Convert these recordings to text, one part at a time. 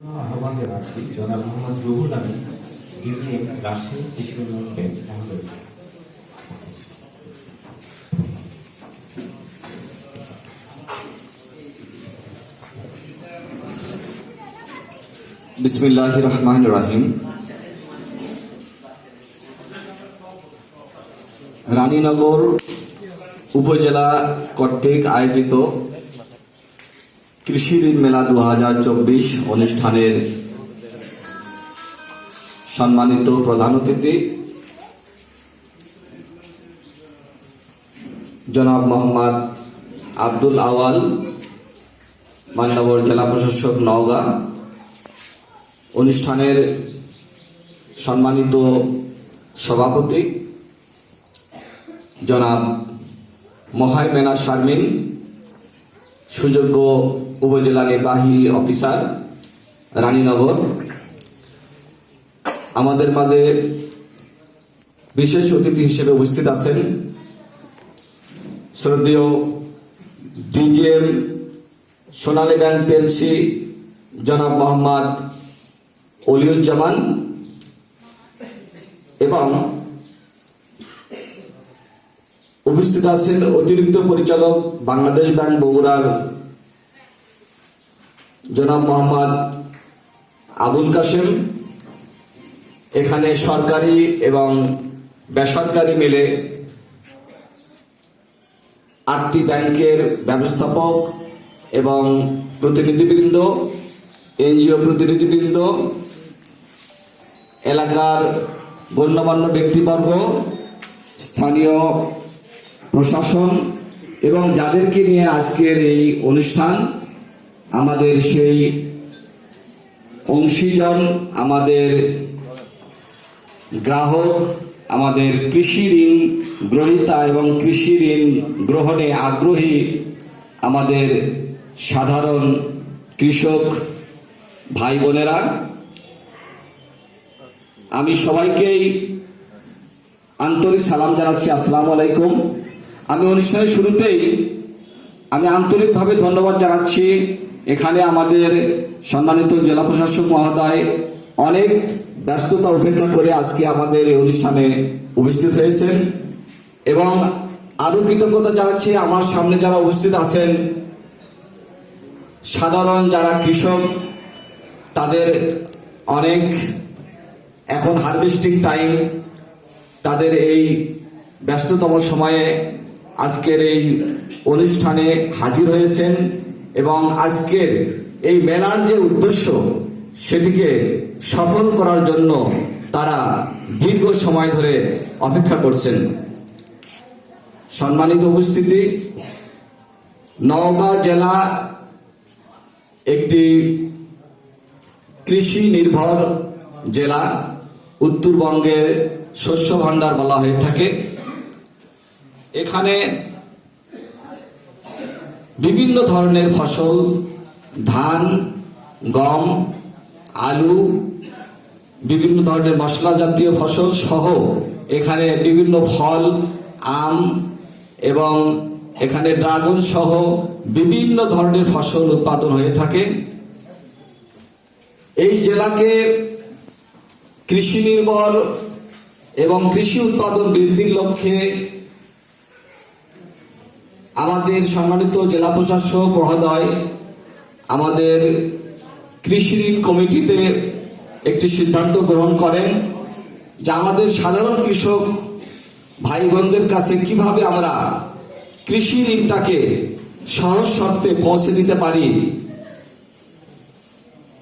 আহ্বান জানাচ্ছি জনাব মোহাম্মদ ডিজিএম রাজশাহী কৃষি উন্নয়ন ব্যাংক বিসমিল্লাহ রহমান রাহিম। রানীনগর উপজেলা কর্তৃক আয়োজিত কৃষি ঋণ মেলা দু হাজার চব্বিশ অনুষ্ঠানের সম্মানিত প্রধান অতিথি, জনাব মোহাম্মদ আব্দুল আওয়াল, মান্যবর জেলা প্রশাসক নওগাঁ। অনুষ্ঠানের সম্মানিত সভাপতি, জনাব মহাইমেনা শারমিন সুযোগ্য উপজেলা নির্বাহী অফিসার, রানীনগর। আমাদের মাঝে বিশেষ অতিথি হিসেবে উপস্থিত আছেন শ্রদ্ধেয় ডিজিএম সোনালী ব্যাংক পেলসি জনাব মোহাম্মদ অলিউজ্জামান এবং উপস্থিত আছেন অতিরিক্ত পরিচালক বাংলাদেশ ব্যাংক বগুড়ার জনাব মোহাম্মদ আবুল কাশেম। এখানে সরকারি এবং বেসরকারি মিলে আটটি ব্যাংকের ব্যবস্থাপক এবং প্রতিনিধিবৃন্দ, এনজিও প্রতিনিধিবৃন্দ, এলাকার গণ্যমান্য ব্যক্তিবর্গ, স্থানীয় প্রশাসন এবং যাদেরকে নিয়ে আজকের এই অনুষ্ঠান, আমাদের সেই অংশীজন, আমাদের গ্রাহক, আমাদের কৃষি ঋণ গ্রহীতা এবং কৃষি ঋণ গ্রহণে আগ্রহী আমাদের সাধারণ কৃষক ভাই বোনেরা, আমি সবাইকেই আন্তরিক সালাম জানাচ্ছি। আসসালামু আলাইকুম। আমি অনুষ্ঠানের শুরুতেই আমি আন্তরিকভাবে ধন্যবাদ জানাচ্ছি। এখানে আমাদের সম্মানিত জেলা প্রশাসক মহোদয় অনেক ব্যস্ততা উপেক্ষা করে আজকে আমাদের এই অনুষ্ঠানে উপস্থিত হয়েছেন এবং আরও কৃতজ্ঞতা জানাচ্ছি আমার সামনে যারা উপস্থিত আছেন, সাধারণ যারা কৃষক, তাদের অনেক এখন হারভেস্টিং টাইম তাদের এই ব্যস্ততম সময়ে আজকের এই অনুষ্ঠানে হাজির হয়েছেন এবং আজকের এই মেলার যে উদ্দেশ্য, সেটিকে সফল করার জন্য তারা দীর্ঘ সময় ধরে অপেক্ষা করছেন। সম্মানিত উপস্থিতি, নওগাঁ জেলা একটি কৃষি নির্ভর জেলা। উত্তরবঙ্গের শস্য ভাণ্ডার বলা হয়ে থাকে। এখানে বিভিন্ন ধরনের ফসল, ধান, গম, আলু, বিভিন্ন ধরনের মশলা জাতীয় ফসল সহ এখানে বিভিন্ন ফল, আম এবং এখানে ড্রাগন সহ বিভিন্ন ধরনের ফসল উৎপাদন হয়ে থাকে। এই জেলাকে কৃষি নির্ভর এবং কৃষি উৎপাদন বৃদ্ধির লক্ষ্যে আমাদের সম্মানিত জেলা প্রশাসক মহোদয়, আমাদের কৃষি ঋণ কমিটিতে একটি সিদ্ধান্ত গ্রহণ করেন যে আমাদের সাধারণ কৃষক ভাই বোনদের কাছে কীভাবে আমরা কৃষি ঋণটাকে সহজ শর্তে পৌঁছে দিতে পারি,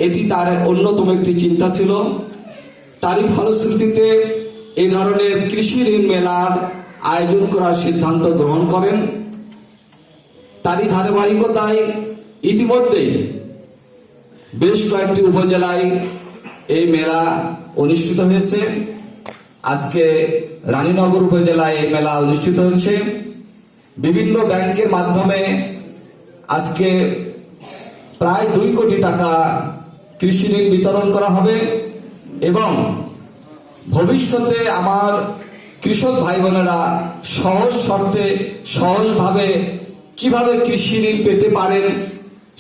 এটি তার অন্যতম একটি চিন্তা ছিল। তারই ফলশ্রুতিতে এই ধরনের কৃষি ঋণ মেলার আয়োজন করার সিদ্ধান্ত গ্রহণ করেন। তারই ধারাবাহিকতায় ইতিমধ্যেই বেশ কয়েকটি উপজেলায় এই মেলা অনুষ্ঠিত হয়েছে। আজকে রানীনগর উপজেলায় এই মেলা অনুষ্ঠিত হচ্ছে। বিভিন্ন ব্যাংকের মাধ্যমে আজকে প্রায় দুই কোটি টাকা কৃষি ঋণ বিতরণ করা হবে এবং ভবিষ্যতে আমার কৃষক ভাই বোনেরা সহজ শর্তে সহজভাবে কীভাবে কৃষি ঋণ পেতে পারেন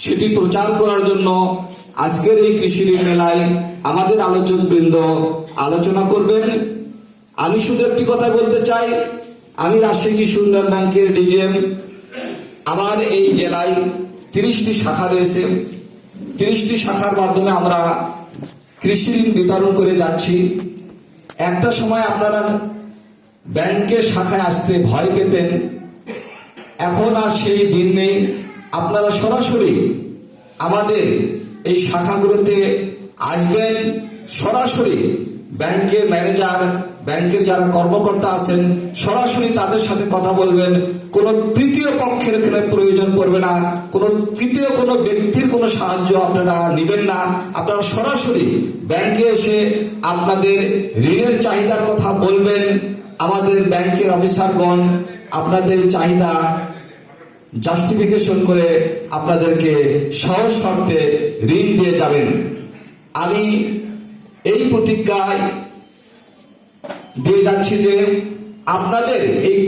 সেটি প্রচার করার জন্য আজকের এই কৃষি ঋণ মেলায় আমাদের আলোচক বৃন্দ আলোচনা করবেন। আমি শুধু একটি কথা বলতে চাই, আমি রাজশাহী উন্নয়ন ব্যাংকের ডিজিএম, আমার এই জেলায় তিরিশটি শাখা রয়েছে। তিরিশটি শাখার মাধ্যমে আমরা কৃষি ঋণ বিতরণ করে যাচ্ছি। একটা সময় আপনারা ব্যাংকের শাখায় আসতে ভয় পেতেন। এখন আর সেই দিন নেই। আপনারা সরাসরি আমাদের এই শাখাগুলোতে আসবেন। সরাসরি ব্যাংকের ম্যানেজার, ব্যাংকের যারা কর্মকর্তা আছেন, সরাসরি তাদের সাথে কথা বলবেন। কোনো তৃতীয় পক্ষের এখানে প্রয়োজন পড়বে না। কোনো তৃতীয় কোনো ব্যক্তির কোনো সাহায্য আপনারা নেবেন না। আপনারা সরাসরি ব্যাংকে এসে আপনাদের ঋণের চাহিদার কথা বলবেন। আমাদের ব্যাংকের অফিসারগণ আপনাদের চাহিদা জাস্টিফিকেশন করে আপনাদেরকে সহজ শর্তে ঋণ দিয়ে যাবেন। আমি এই প্রতিজ্ঞায় দিয়ে যাচ্ছি যে আপনাদের এই